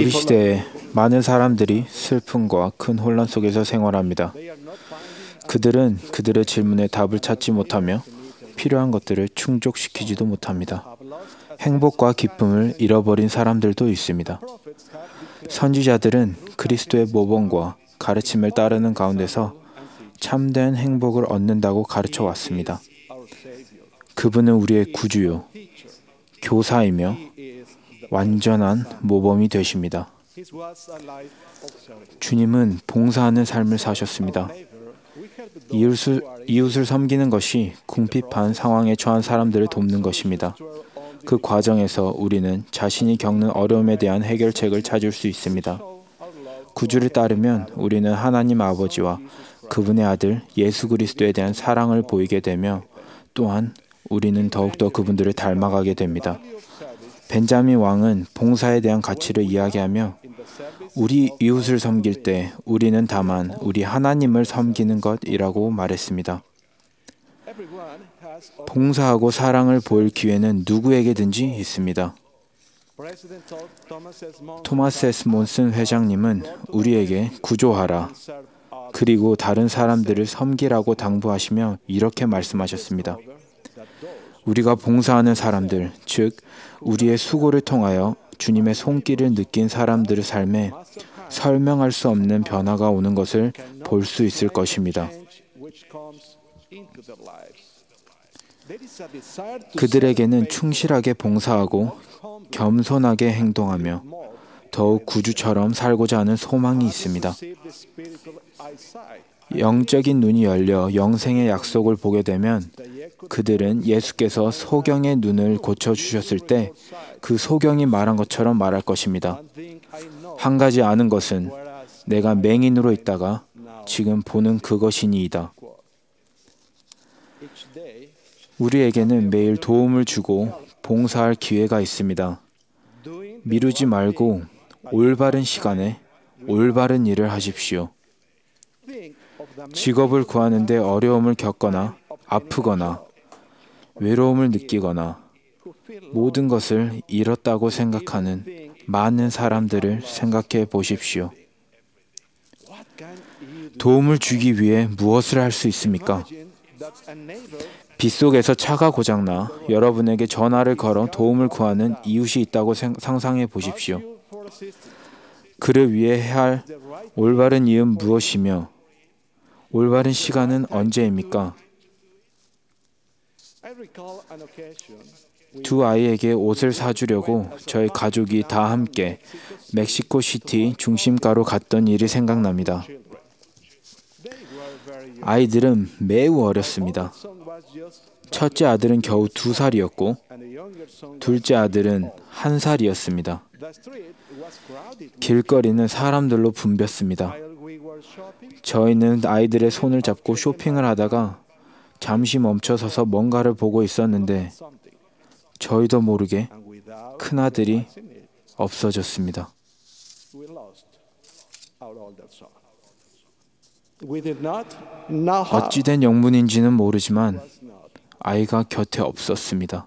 우리 시대에 많은 사람들이 슬픔과 큰 혼란 속에서 생활합니다. 그들은 그들의 질문에 답을 찾지 못하며 필요한 것들을 충족시키지도 못합니다. 행복과 기쁨을 잃어버린 사람들도 있습니다. 선지자들은 그리스도의 모범과 가르침을 따르는 가운데서 참된 행복을 얻는다고 가르쳐 왔습니다. 그분은 우리의 구주요, 교사이며 완전한 모범이 되십니다. 주님은 봉사하는 삶을 사셨습니다. 이웃을, 이웃을 섬기는 것이 궁핍한 상황에 처한 사람들을 돕는 것입니다. 그 과정에서 우리는 자신이 겪는 어려움에 대한 해결책을 찾을 수 있습니다. 구주를 따르면 우리는 하나님 아버지와 그분의 아들 예수 그리스도에 대한 사랑을 보이게 되며 또한 우리는 더욱더 그분들을 닮아가게 됩니다. 벤자민 왕은 봉사에 대한 가치를 이야기하며 우리 이웃을 섬길 때 우리는 다만 우리 하나님을 섬기는 것이라고 말했습니다. 봉사하고 사랑을 보일 기회는 누구에게든지 있습니다. 토마스 에스 몬슨 회장님은 우리에게 구조하라 그리고 다른 사람들을 섬기라고 당부하시며 이렇게 말씀하셨습니다. 우리가 봉사하는 사람들, 즉 우리의 수고를 통하여 주님의 손길을 느낀 사람들의 삶에 설명할 수 없는 변화가 오는 것을 볼 수 있을 것입니다. 그들에게는 충실하게 봉사하고 겸손하게 행동하며 더욱 구주처럼 살고자 하는 소망이 있습니다. 영적인 눈이 열려 영생의 약속을 보게 되면 그들은 예수께서 소경의 눈을 고쳐 주셨을 때 그 소경이 말한 것처럼 말할 것입니다. 한 가지 아는 것은 내가 맹인으로 있다가 지금 보는 그것이니이다. 우리에게는 매일 도움을 주고 봉사할 기회가 있습니다. 미루지 말고 올바른 시간에 올바른 일을 하십시오. 직업을 구하는데 어려움을 겪거나 아프거나 외로움을 느끼거나 모든 것을 잃었다고 생각하는 많은 사람들을 생각해 보십시오. 도움을 주기 위해 무엇을 할 수 있습니까? 빗속에서 차가 고장나 여러분에게 전화를 걸어 도움을 구하는 이웃이 있다고 생- 상상해 보십시오. 그를 위해 해야 할 올바른 이유는 무엇이며 올바른 시간은 언제입니까? 두 아이에게 옷을 사주려고 저희 가족이 다 함께 멕시코 시티 중심가로 갔던 일이 생각납니다. 아이들은 매우 어렸습니다. 첫째 아들은 겨우 두 살이었고 둘째 아들은 한 살이었습니다. 길거리는 사람들로 붐볐습니다. 저희는 아이들의 손을 잡고 쇼핑을 하다가 잠시 멈춰서서 뭔가를 보고 있었는데 저희도 모르게 and without 큰 아들이 realizing it, 없어졌습니다. 어찌된 영문인지는 모르지만. 아이가 곁에 없었습니다.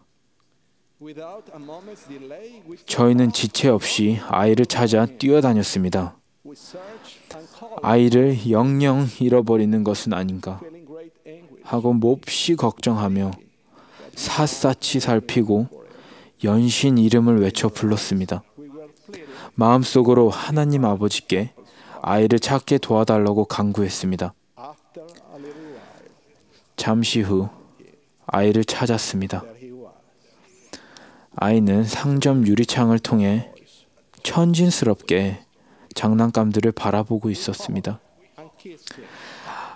저희는 지체 없이 아이를 찾아 뛰어다녔습니다. 아이를 영영 잃어버리는 것은 아닌가. 하고 몹시 걱정하며 샅샅이 살피고 연신 이름을 외쳐 불렀습니다. 마음속으로 하나님 아버지께 아이를 찾게 도와달라고 간구했습니다. 잠시 후 아이를 찾았습니다. 아이는 상점 유리창을 통해 천진스럽게 장난감들을 바라보고 있었습니다.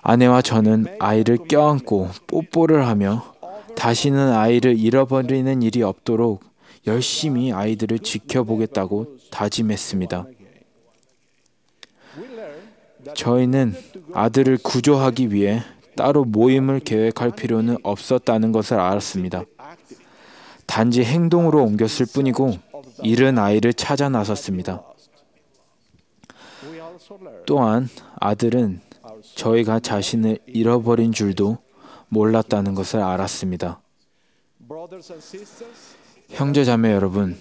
아내와 저는 아이를 껴안고 뽀뽀를 하며 다시는 아이를 잃어버리는 일이 없도록 열심히 아이들을 지켜보겠다고 다짐했습니다. 저희는 아들을 구조하기 위해 따로 모임을 계획할 필요는 없었다는 것을 알았습니다. 단지 행동으로 옮겼을 뿐이고 잃은 아이를 찾아 나섰습니다. 또한 아들은 저희가 자신을 잃어버린 줄도 몰랐다는 것을 알았습니다. 형제 자매 여러분,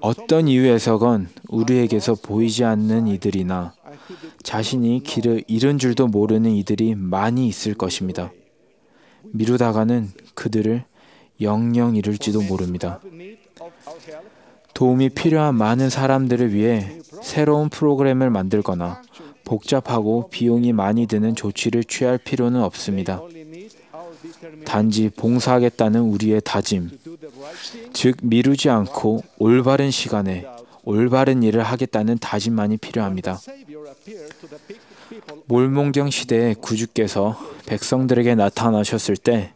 어떤 이유에서건 우리에게서 보이지 않는 이들이나 자신이 길을 잃은 줄도 모르는 이들이 많이 있을 것입니다. 미루다가는 그들을 영영 잃을지도 모릅니다. 도움이 필요한 많은 사람들을 위해 새로운 프로그램을 만들거나 복잡하고 비용이 많이 드는 조치를 취할 필요는 없습니다. 단지 봉사하겠다는 우리의 다짐, 즉 미루지 않고 올바른 시간에 올바른 일을 하겠다는 다짐만이 필요합니다. 몰몬경 시대에 구주께서 백성들에게 나타나셨을 때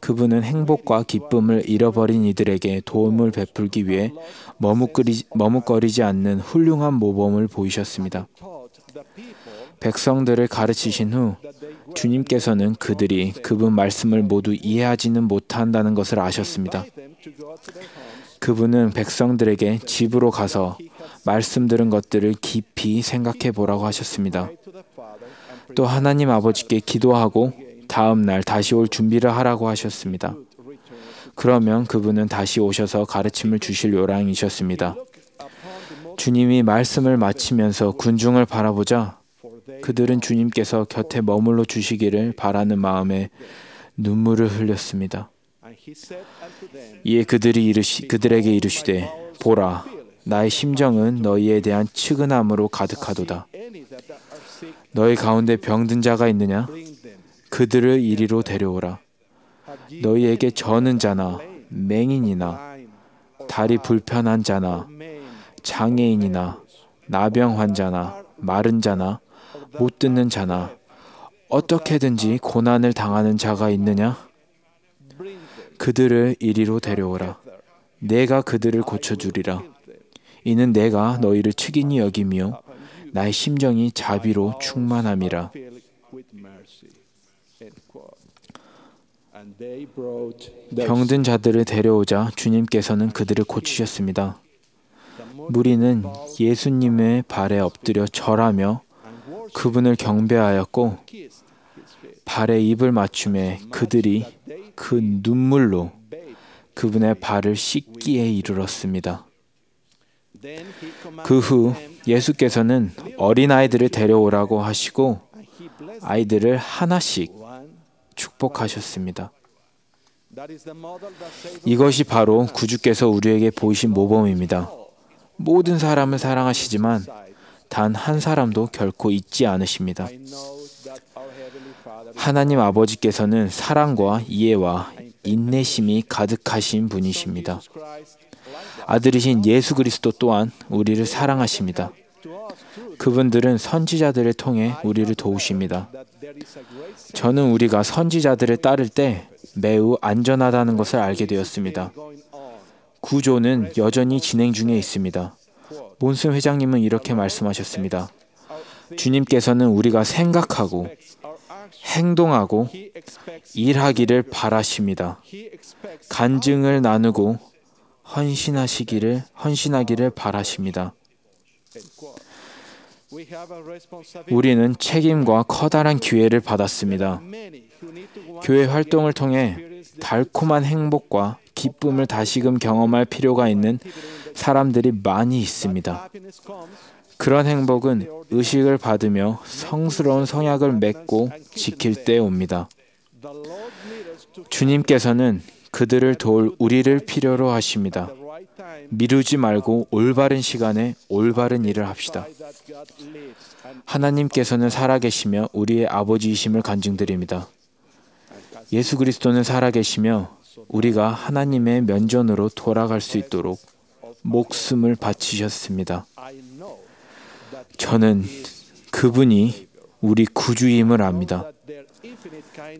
그분은 행복과 기쁨을 잃어버린 이들에게 도움을 베풀기 위해 머뭇거리지 않는 훌륭한 모범을 보이셨습니다. 백성들을 가르치신 후 주님께서는 그들이 그분 말씀을 모두 이해하지는 못한다는 것을 아셨습니다. 그분은 백성들에게 집으로 가서 말씀 들은 것들을 깊이 생각해 보라고 하셨습니다. 또 하나님 아버지께 기도하고 다음 날 다시 올 준비를 하라고 하셨습니다. 그러면 그분은 다시 오셔서 가르침을 주실 요랑이셨습니다. 주님이 말씀을 마치면서 군중을 바라보자 그들은 주님께서 곁에 머물러 주시기를 바라는 마음에 눈물을 흘렸습니다. 이에 그들이 이르시, 그들에게 이르시되 보라 나의 심정은 너희에 대한 측은함으로 가득하도다. 너희 가운데 병든 자가 있느냐? 그들을 이리로 데려오라. 너희에게 저는 자나 맹인이나 다리 불편한 자나 장애인이나 나병 환자나 마른 자나 못 듣는 자나 어떻게든지 고난을 당하는 자가 있느냐? 그들을 이리로 데려오라. 내가 그들을 고쳐주리라. 이는 내가 너희를 측인히 여김이요 나의 심정이 자비로 충만함이라. 병든 자들을 데려오자 주님께서는 그들을 고치셨습니다. 무리는 예수님의 발에 엎드려 절하며 그분을 경배하였고 발에 입을 맞춤에 그들이 그 눈물로 그분의 발을 씻기에 이르렀습니다. 그 후 예수께서는 어린아이들을 데려오라고 하시고 아이들을 하나씩 축복하셨습니다. 이것이 바로 구주께서 우리에게 보이신 모범입니다. 모든 사람을 사랑하시지만 단 한 사람도 결코 잊지 않으십니다. 하나님 아버지께서는 사랑과 이해와 인내심이 가득하신 분이십니다. 아들이신 예수 그리스도 또한 우리를 사랑하십니다. 그분들은 선지자들을 통해 우리를 도우십니다. 저는 우리가 선지자들을 따를 때 매우 안전하다는 것을 알게 되었습니다. 구조는 여전히 진행 중에 있습니다. 몬슨 회장님은 이렇게 말씀하셨습니다. 주님께서는 우리가 생각하고 행동하고 일하기를 바라십니다. 간증을 나누고 헌신하시기를 헌신하기를 바라십니다. 우리는 책임과 커다란 기회를 받았습니다. 교회 활동을 통해 달콤한 행복과 기쁨을 다시금 경험할 필요가 있는 사람들이 많이 있습니다. 그런 행복은 의식을 받으며 성스러운 성약을 맺고 지킬 때 옵니다. 주님께서는 그들을 도울 우리를 필요로 하십니다. 미루지 말고 올바른 시간에 올바른 일을 합시다. 하나님께서는 살아계시며 우리의 아버지이심을 간증드립니다. 예수 그리스도는 살아계시며 우리가 하나님의 면전으로 돌아갈 수 있도록 목숨을 바치셨습니다. 저는 그분이 우리 구주임을 압니다.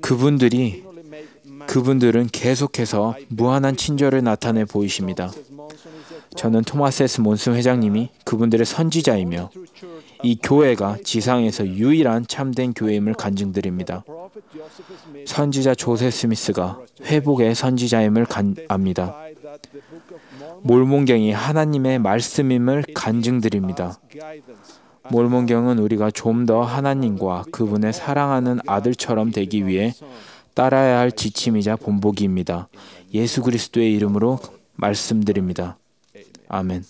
그분들이 그분들은 계속해서 무한한 친절을 나타내 보이십니다. 저는 토마스. 몬슨 회장님이 그분들의 선지자이며 이 교회가 지상에서 유일한 참된 교회임을 간증드립니다. 선지자 조세 스미스가 회복의 선지자임을 간, 압니다. 몰몬경이 하나님의 말씀임을 간증드립니다. 몰몬경은 우리가 좀 더 하나님과 그분의 사랑하는 아들처럼 되기 위해 따라야 할 지침이자 본보기입니다. 예수 그리스도의 이름으로 말씀드립니다. 아멘.